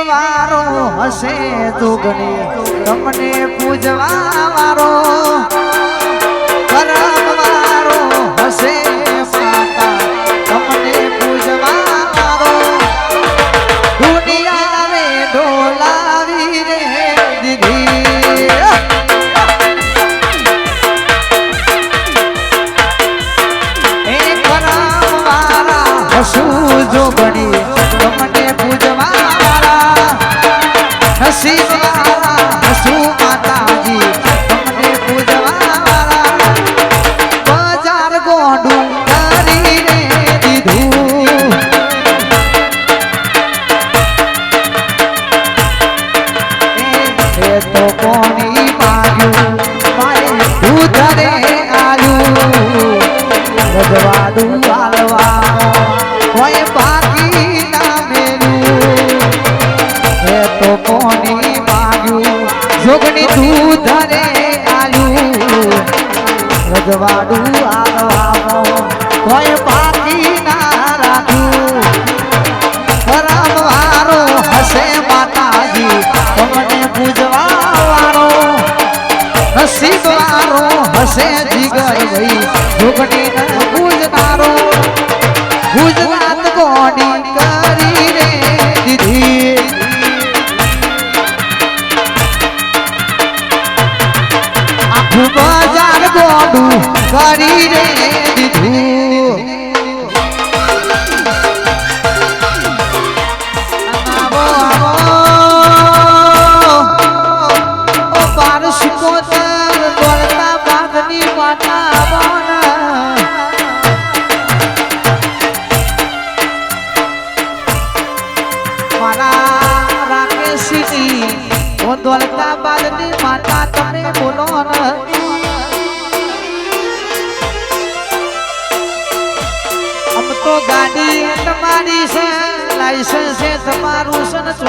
વારો હશે દુગણી તમને પૂજવા વારો see? বাড়ি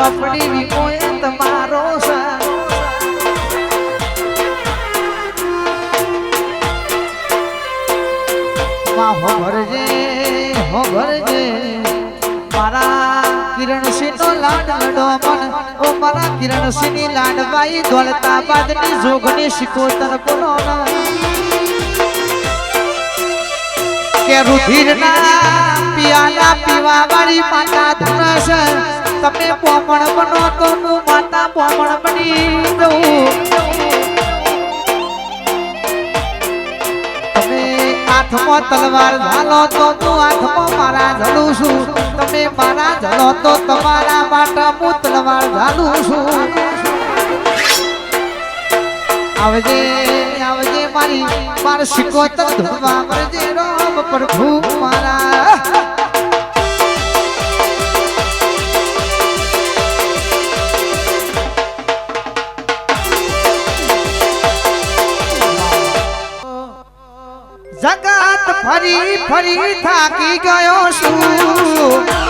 પપડી વિમોએ તમારો સા હો ભરજે હો ભરજે, મારા કિરણસિંહ નો લાડ લડો મન. ઓ મારા કિરણસિંહની લાડબાઈ દોલતા બાદની જોગની શિકોતર બોલો કે રુધિરના પિયાલા પીવા વાળી પાટા ધુનાસર તમે પોપણ બનો તો હું માતા પોપણ બની જઉં. હાથમાં તલવાર ઝાલો તો હું હાથમાં મારા ઝાલું છું. તમે મારા ઝાલો તો તમારા માટે હું તલવાર ઝાલું છું. આવજે આવજે મારી, માર શિકોતર ધોવા મરજે રામ પ્રભુ મારા. ફરી ફરી થાકી ગયો છું.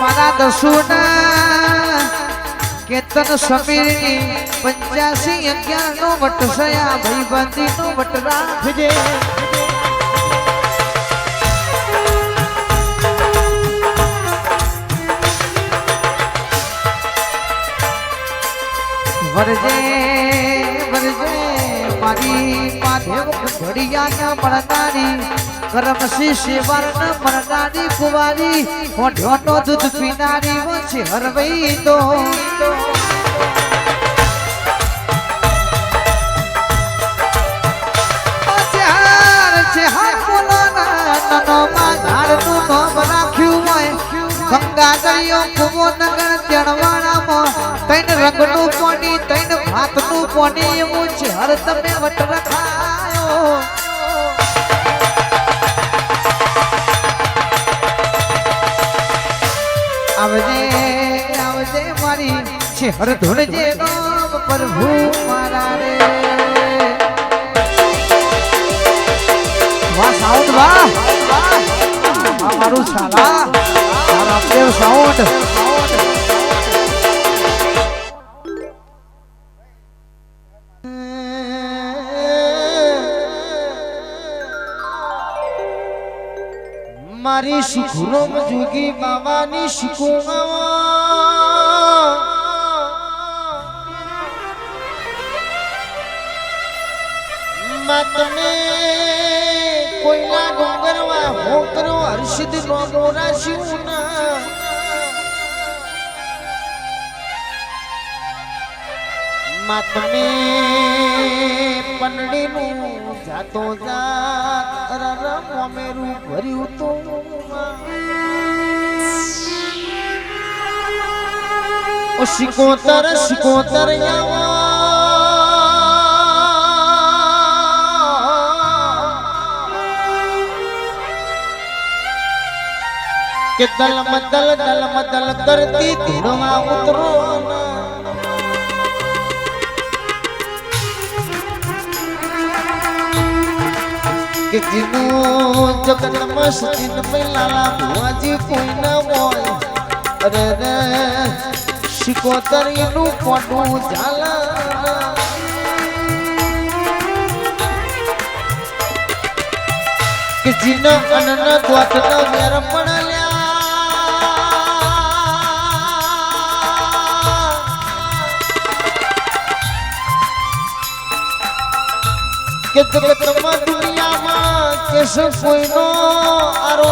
મારા દસુના કેતન સમીરની પંચ્યાસી અગિયાર નો વટ સયા ભાઈબંધી નો વટ રાખજે. વરજે વરજે મારી માધેવ ઘડિયા મળતાની કરમ શિશિવર મળતાની કુવારી, મોઢોનો દૂધ પીનારી વચ્ચે હરવઈ તો ગંગા દરિયો કુવો નગર તેણવાણામાં તૈન રંગનું પોની તૈન પોની એવું છે? હર તમે વટ રખાયો આવજે આવજે મારી છે હર ધૂળજે નામ પ્રભુ મારા રે. વાહ, સાઉન્ડ, વાહ. મારું સાલા રામદેવ સાઉન્ડ. મારી સુખરોમ જોગી બાવાની શીખો તમે કોઈના ડોંગરવા હોકરો હર્ષિદ નો મોરા શિવના માં તમે પનડીનું જાતો જાત રર મોમેરું ભર્યું તો ઓ શિકોતર શિકોતર કે દલ મદલ દલ મદલ કરતી ધૂળમાં ઉતરો ના. કે જીનું જગત સચિન પેલા ભુવાજી કોઈ ન હોય. અરે રે, શિકોતરીનું પોટું ઝાલા કે જીનો અન્ન દ્વાત ન વેર પડલ્યા. કે જગતમાં દુનિયામાં કેસ કોઈનો આરો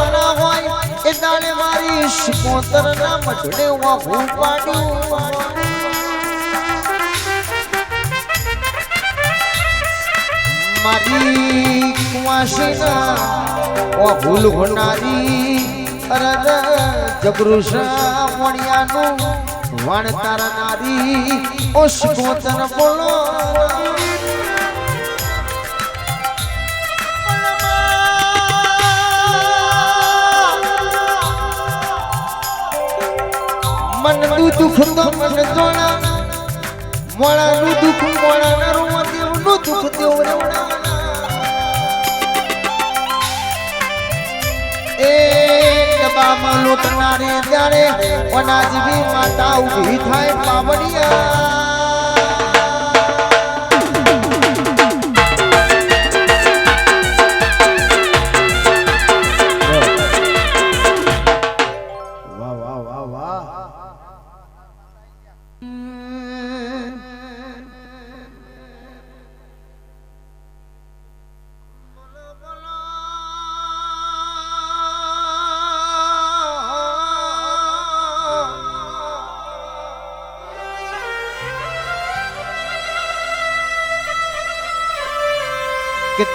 એ મારી શિકોતર ના મઢડે વાહું મારી કુવાસીના ઓ ભૂલ હોનારી અરર જબરુષા મોણિયાનું વણ તારા નારી, ઓ શિકોતર બોલો. મનનું દુખ તો મન જોણા. મોણાનું દુઃખ મોણાના રોવા દેવનું દુખ દેવ રેવડા એ ડબ્બામાં લૂંટનારી ત્યારે અનાજની માતા ઊભી થાય પાવડિયા.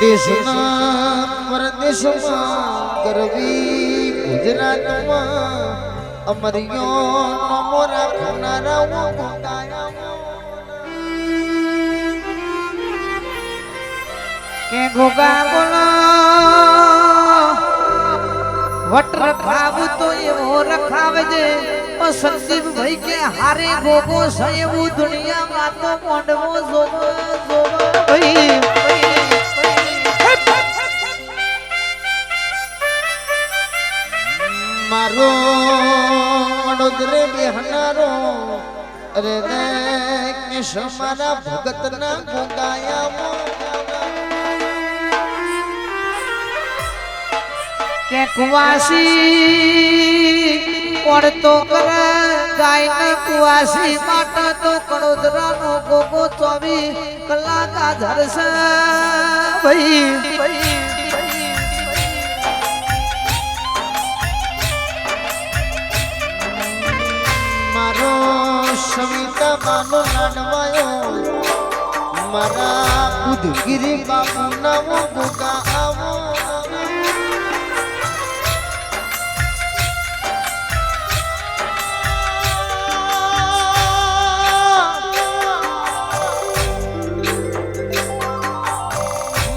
દેશના પરદેશમાં ગરવી ગુજરાતમાં અમરિયો નમો રાખનારા ઓ ગોગાયા કે ગોગા બોલો વટ રખાવું તો એવો રખાવજે ઓ સંદીપ ભાઈ કે હારે ગોગો છે એવું દુનિયામાં તો મોંડવો જોવો જોવો ભાઈ મારો વડોદરે બેહનારો. અરે રે કેશ ભગત ના ગોગાયા કે કુવાસી પડતો કર ગાય ને કુવાસી માટે તો કડોદરાનો ગોગો ચોવી કલાક આધાર ભાઈ ભાઈ. મારો સવિતા બાનો લાડવાયો મારા બુધગીરી બાપુ નવો ગોગા આવો.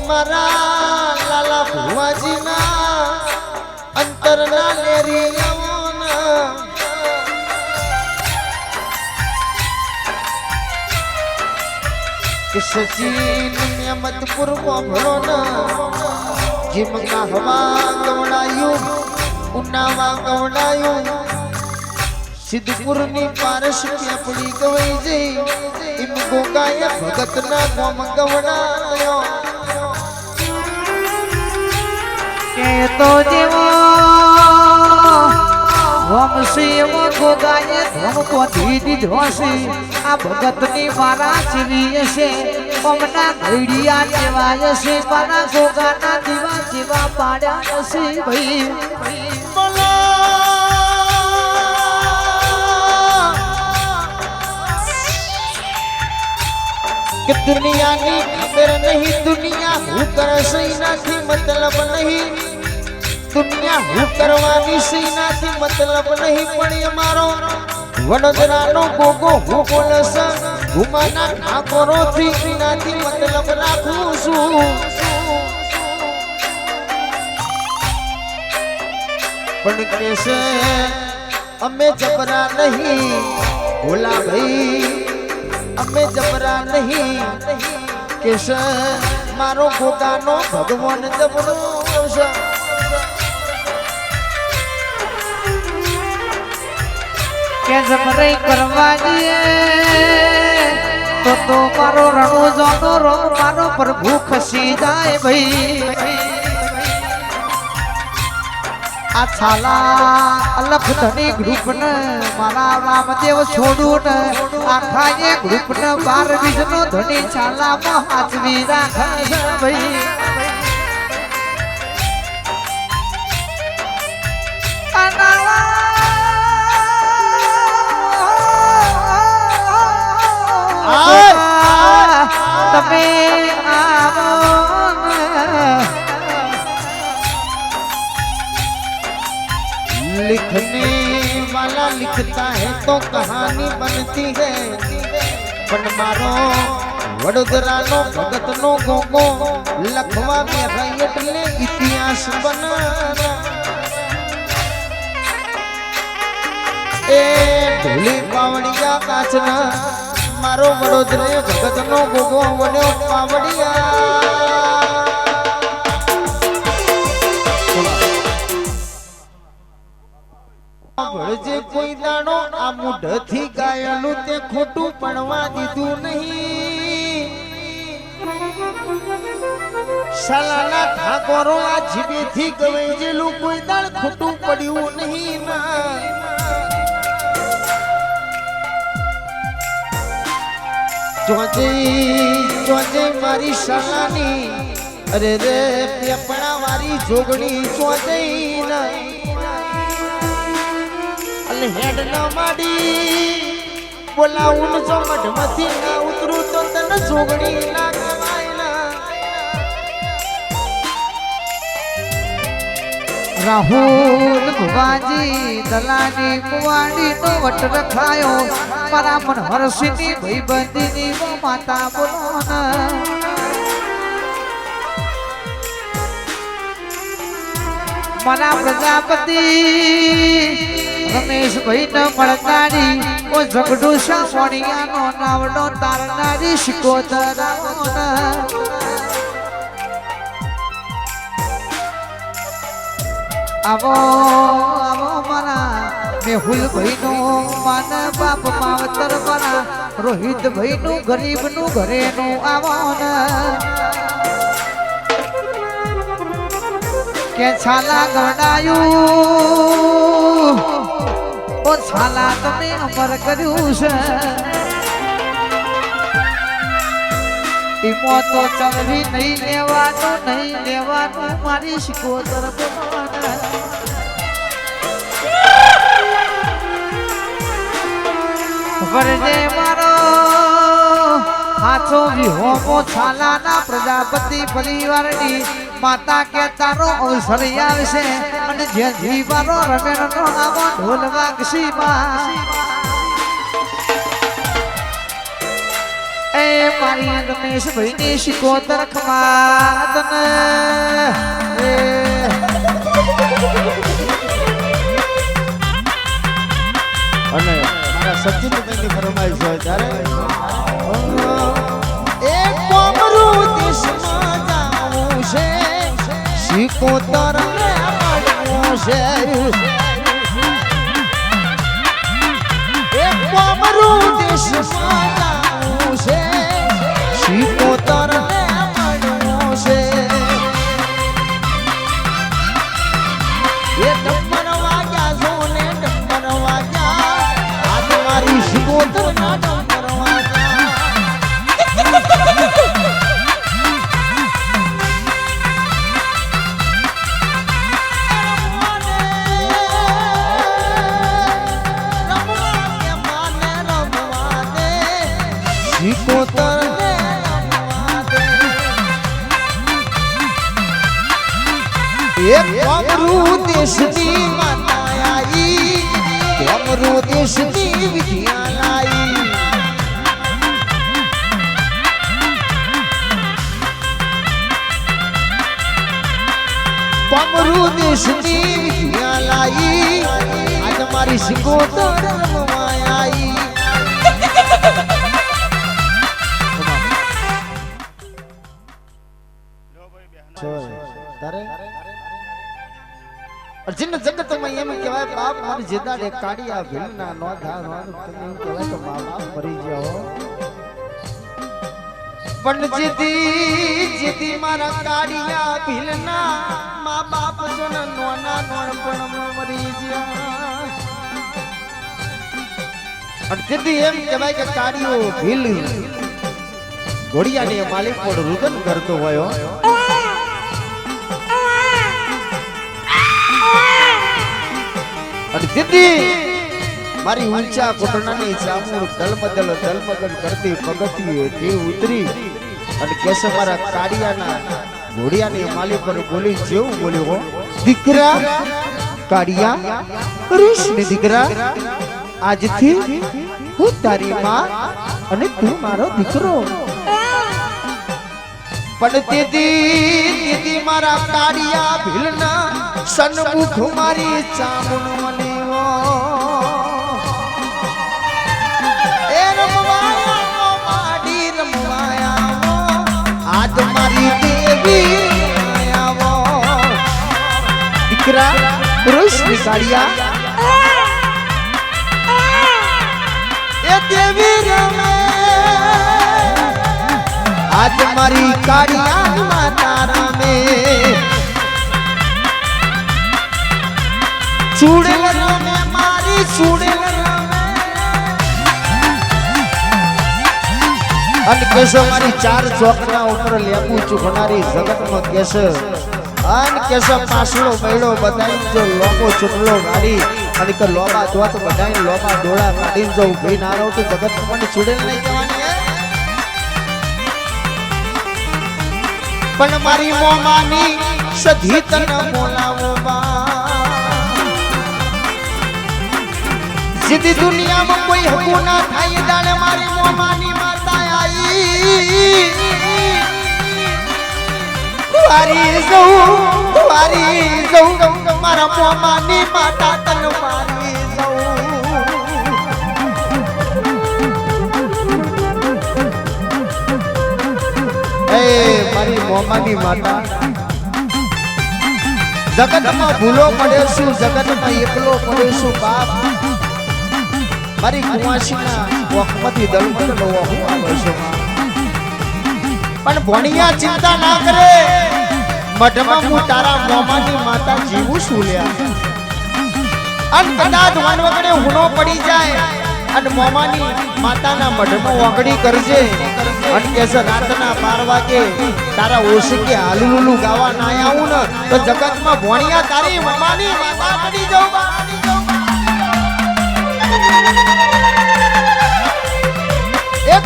મારા લાલા ભુવાજીના અંતરના લેરી સચિન નિયમતપુર વાભરો જીમ હવા ગવડાયું, ઉનાવા ગવડાયું. સિદ્ધપુરની પારસ પેપડી ગવાઈ જઈ, એમ ગોગાય ભગત ના ગોમ ગવડાયો. કે તો જેવો, વંશી એવો ગોગાએ ધમ પોધી દીધો છે આ ભગતની મારા છે પમના ઘડિયા જેવા હશે પાના ગોગાના દીવા જેવા પાડ્યા હશે ભાઈ. કે દુનિયાની ખબર નહીં, દુનિયા હું કરશે નથી, મતલબ નહીં. દુનિયા હું કરવાની છે નથી, મતલબ નહીં, પણ એ મારો વડોદરાનો ગોગો હું બોલસ ઠાકોરો થી એનાથી મતલબ રાખું છું. પણ કેસે અમે જબરા નહીં. ભોલા ભાઈ, અમે જબરા નહીં. કેસ મારો પોતાનો ભગવાન જબરો છે. કે જમરાઈ કરવા જઈએ તો તો મારો રણો જોનો રો મારો પ્રભુ ખસી જાય ભાઈ. આ છાલા અલફ ધણી ગ્રુપ ને મારા રામદેવ છોડું ને આખા એ ગ્રુપ ને બાર બીજ નો ધણી છાલા માં હાચવી રાખે ભાઈ. તમે આવો लिखने वाला लिखता है तो कहानी बनती है પણ મારો વડોદરાનો ભગતનો ગોગો લખવા બેઠા એટલે ઇતિહાસ બના એ ઢોલી પાવડિયા કાચના મારો વડોદરે ભગતનો ભોગો બન્યો પાવડિયા. ભળજે કોઈ દાણો આ મુઢથી ગાયેલું તે ખોટું પડવા દીધું નહીં. સાલાના ઠાકોરો આ જીભેથી ગવેજેલું કોઈ દાણ ખોટું પડ્યું નહીં ના જોજે જોજે મારી શાલાની અરે રે પેપણા વાળી જોગણી જોજે અને હેડ ન માડી. બોલાવું જો મઢમાંથી ના ઉતરું તો તને જોગણી ના ના. રાહુલ ભુવાજી દલાની કુવાડી નો વટ રખાયો. મારા મન હરસિંહની ભાઈબંધીની માતા બોલો મારા પ્રજાપતિ રમેશ ભાઈ ન મળતાડી ઓ ઝગડુ સામણિયાનો નાવડો તારનારી શિકોતરાનો આવો આવો મારા મેહુલ ભાઈનો માન બાપ માવતર મારા રોહિત ભાઈનું ગરીબનું ઘરેનું આવો ને કે છાલા ગણાયું, ઓ છાલા તમે અમર કર્યું છે. ઈમો તો ચલવી નહીં લેવાનું નહીં લેવાનું, મારી શીખો બોલવાના વરજે મારો હાથો વિહોમો છાલાના પ્રજાપતિ પરિવારની માતા કે તારો અવસર આવશે અને જે જીવારો રમેણનો નામો ઢોલ વાગશી એ મારી રમેશ ભાઈની શિકોતર ખમાત ને અને સચિન ભાઈની ફરમાઈશ હોય ત્યારે એ કોમરું દેશમાં જાવું છે કોમરું દેશની લાઈ આજ મારી સિકોતર આઈ તારે? અર્જુન જગતમાં એમ કહેવાય, બાપ મારી જેદાડે કાઢી આ ભીલના નો ધા નો તમે કે મા હો પણ જીતી જીતી મારા કાઢિયા ભીલના મા બાપ જો નોના નોણ પણ મરી ગયા. અને જીતી એમ કહેવાય કે કાઢિયો ભીલ. ઘોડિયાની માલિક પણ રુદન કરતો હોય અને દીદી મારી ઊંચા કોટણાની ચામુર દલમદલ દલમદલ કરતી પગથિયે તે ઉતરી. અને કેસે મારા કાડિયાના ઘોડિયાની માલી પર બોલી જેવું બોલ્યો દીકરા કાડિયા કૃષ્ણ દીકરા, આજથી હું તારી માં અને તું મારો દીકરો. પણ તેથી દીદી મારા કાડિયા ભીલના સન્મુખ મારી ચામુન મને દીકરા રોશની કાડિયા એ દેવી રમે આજ મારી કાળિયા માતા રમે ચૂડેલ મારી ચૂડેલ અને કેશો મારી ચાર ચોકના ઉપર લેપું ચૂકનારી જગતમાં કેશ અને કેશો પાછળો મેળો બધાઈ જો લોકો ચૂંટલો મારી અને કે લોબા જોવા તો બધાઈ લોબા ડોળા કાઢીને જો ઊભી ના રહો તો જગત પણ ચૂડેલ નહીં જવાની પણ મારી મોમાની સધી તન બોલાવો સીધી દુનિયામાં કોઈ હકુ ના થાય દાડે મારી મોમાની વારી જઉં એ મારી મોમાની માતા. જગતમાં ભૂલો પડે શું? જગતમાં એકલો પડે શું બાપ? મારી કુવાસીના વખમાંથી દલબલ લો હું આવે છું પણ ભણિયા ચિંતા ના કરે. મઢમાં હું તારા મોમાની માતા જીવું છું લ્યા. અન કદાચ વન વગડે હુનો પડી જાય. અને મોમાની માતાના મઢમાં વગડી કરજે. અન કેસે રાતના બાર વાગે તારા ઓશકે હાલુલુલુ ગાવા ના આવું ને, તો જગતમાં ભણિયા તારી મોમાની માતા પડી જાઉં પડી જાઉં. એ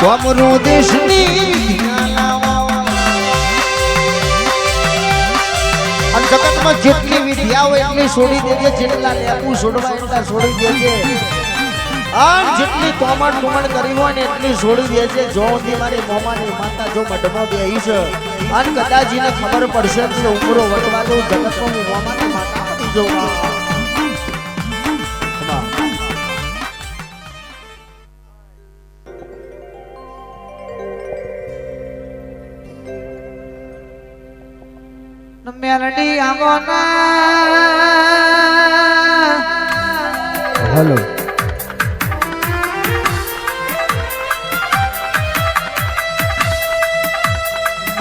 કોમરુ દેશની અને જગતમાં જેટલી વિદ્યા હોય એટલી છોડી દેજે, જેટલા લેવું, છોડવા છોડી દેજે. અને જેટલી તોમણ ટુમણ કરી હોય ને એટલી છોડી છે. જો સુધી મારી મોમાની માતા જો મઢમાં બેહી છે. અને કદાચ એને ખબર પડશે ઉપરો ઉમરો વટવાનો જગતમાં મોમાની માતા પડી જાઉં મેલડી આવો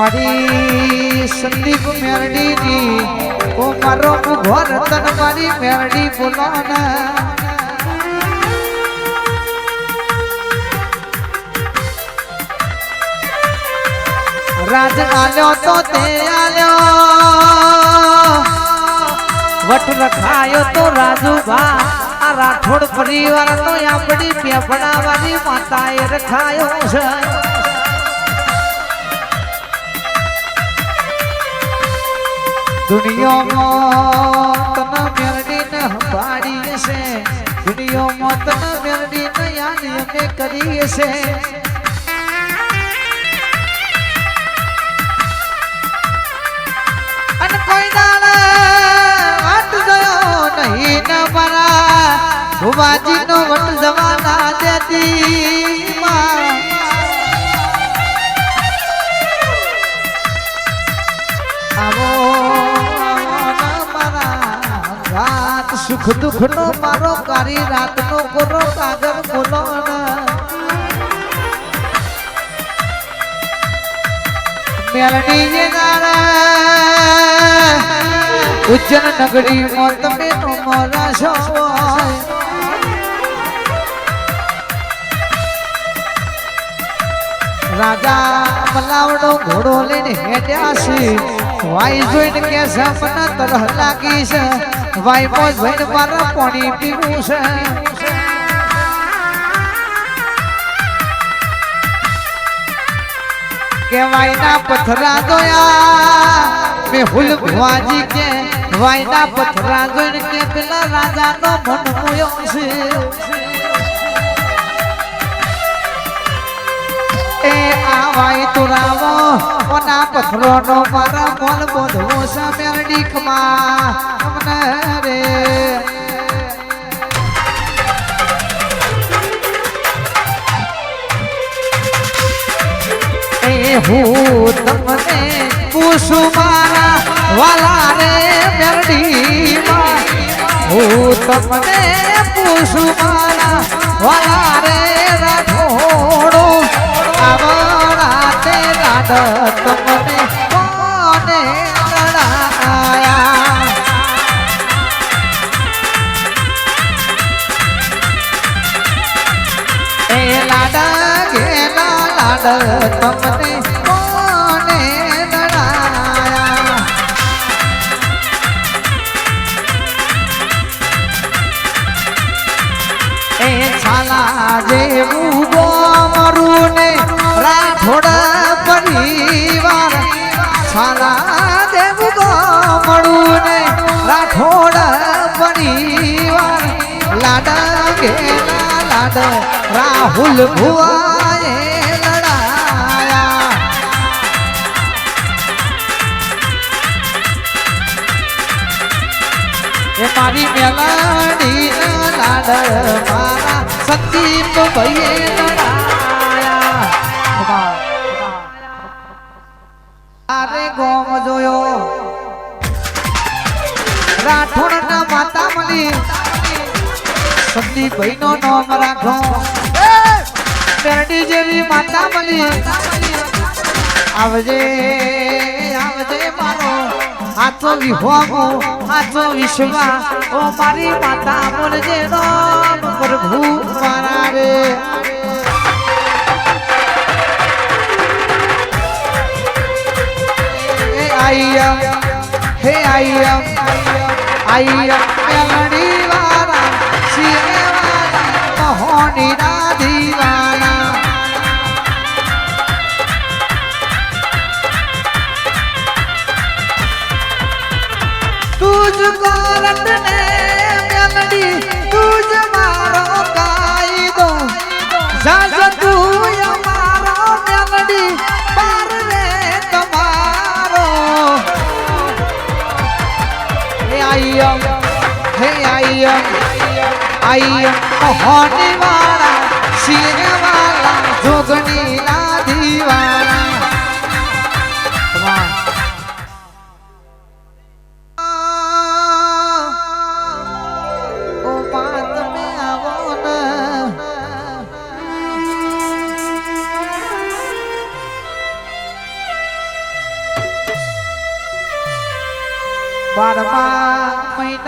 મારી સંદીપ મેરડી ની ઓ મારો ઘર તન મારી મેરડી બોલાના રાજ આલ્યો તો તે આલ્યો. વટ રખાયો તો રાજુભા. આ રાઠોડ પરિવાર નો આપણી પેપડાવાળી માતાએ રખાયો છે. દુનિયામાં તને મેરડી ને સંભાળી છે દુનિયામાં તને મેરડી ને યાદ અમે કરી છે અને સુખ દુઃખ નો મારો કારી રાત નો કોરો કાગળ બોલો મેલડી ઉજ્જૈન નગરી માં તમે નો મારા છો. રાજા મલાવડો ઘોડો લઈને હેડ્યા છે. વાઈ જોઈને કે સપના તરહ લાગી છે. વાઈ મોજ ભઈને મારા પાણી પીવું છે. કે વાયના પથરા દોયા, મેં હુલ ભુવાજી કે વાયના પથરા જોઈને કે પેલા રાજાનો મન મોયો છે. એ આવાય તુરાવો ઓના પથરો નો મારા મોલ બોધવો સમેરડી ખમા અમને રે. હું તમને પૂછું મારા વાલા રે મેરડી હું તમને પૂછું મારા વાલા રે રાઠોડો. આવરાતે લાડ તમને કોને લડાયા? એ લાડા ઘેલા લાડ તમને કોને લડાયા? એ છાલા જેવું ને એના લાડ રાહુલ ભુવાએ લડાયા. એ મારી મેલડી લાડ મારા સંદીપ ભાઈએ લડાયા. નામ રાખો. મેરડી જેવી માતા મળી આવજે આવજે મારો હાથો વિહોમો હાથો વિશ્વા. ઓ મારી માતા, બોલજે રામ પ્રભુ મારા રે હે આઈ હે આઈ આયમ કારણ ને મેલડી તુજ મારો કાયદો. જાજ તું મારો મેલડી પાર રે તમારો. હે આયમ હે આયમ આયમ મોહની વાળા સિંહ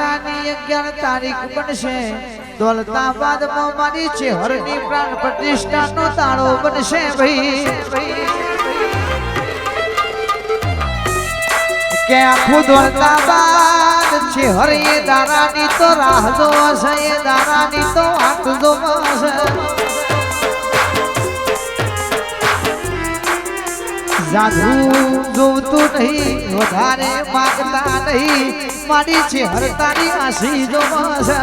બારમા મહિનાની અગિયાર તારીખ બનશે દોલતાબાદમાં મારી છે હરની પ્રાણ પ્રતિષ્ઠાનો તાળો બનશે ભાઈ કે આખું દોલતાબાદ છે હરે દારાની તો રાહ જોશે એ દારાની તો આંખ જોશે જાદુ જોવતું નહીં વધારે માગતા નહીં મારી છે હરતાની આશી જોશે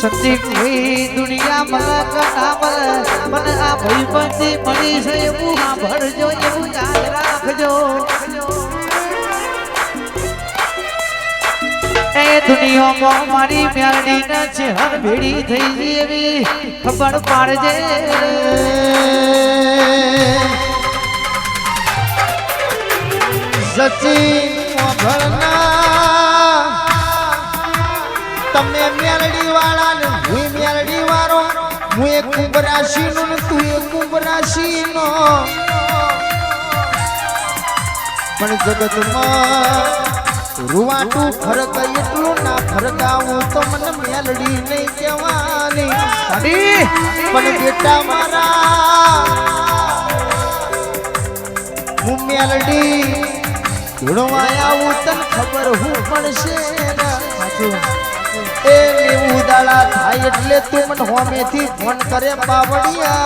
સંદીપ ભાઈ દુનિયા મલક ના મલ મને આ ભાઈ બંધી મળી છે, એવું આ ભરજો એવું યાદ રાખજો. એ દુનિયામાં મારી મ્યારડી ના છે હર ભેડી થઈ જેવી ખબર પાડજે સચિન તમે મેલડી વાળા ને હું મેલડી વાળો, હું એક કુંભરાશી ને તું એક કુંભરાશી નો. પણ જગતમાં રૂવાટું ફરક એટલું ના ફરકાવું તો મને મેલડી નહીં કહેવાની. પણ બેટા મારા હું મેલડી ધૂળવાય આવું તને ખબર હું પડશે છે એ નેવું દાડા થાય એટલે તું મને હોમેથી ફોન કરે બાવડિયા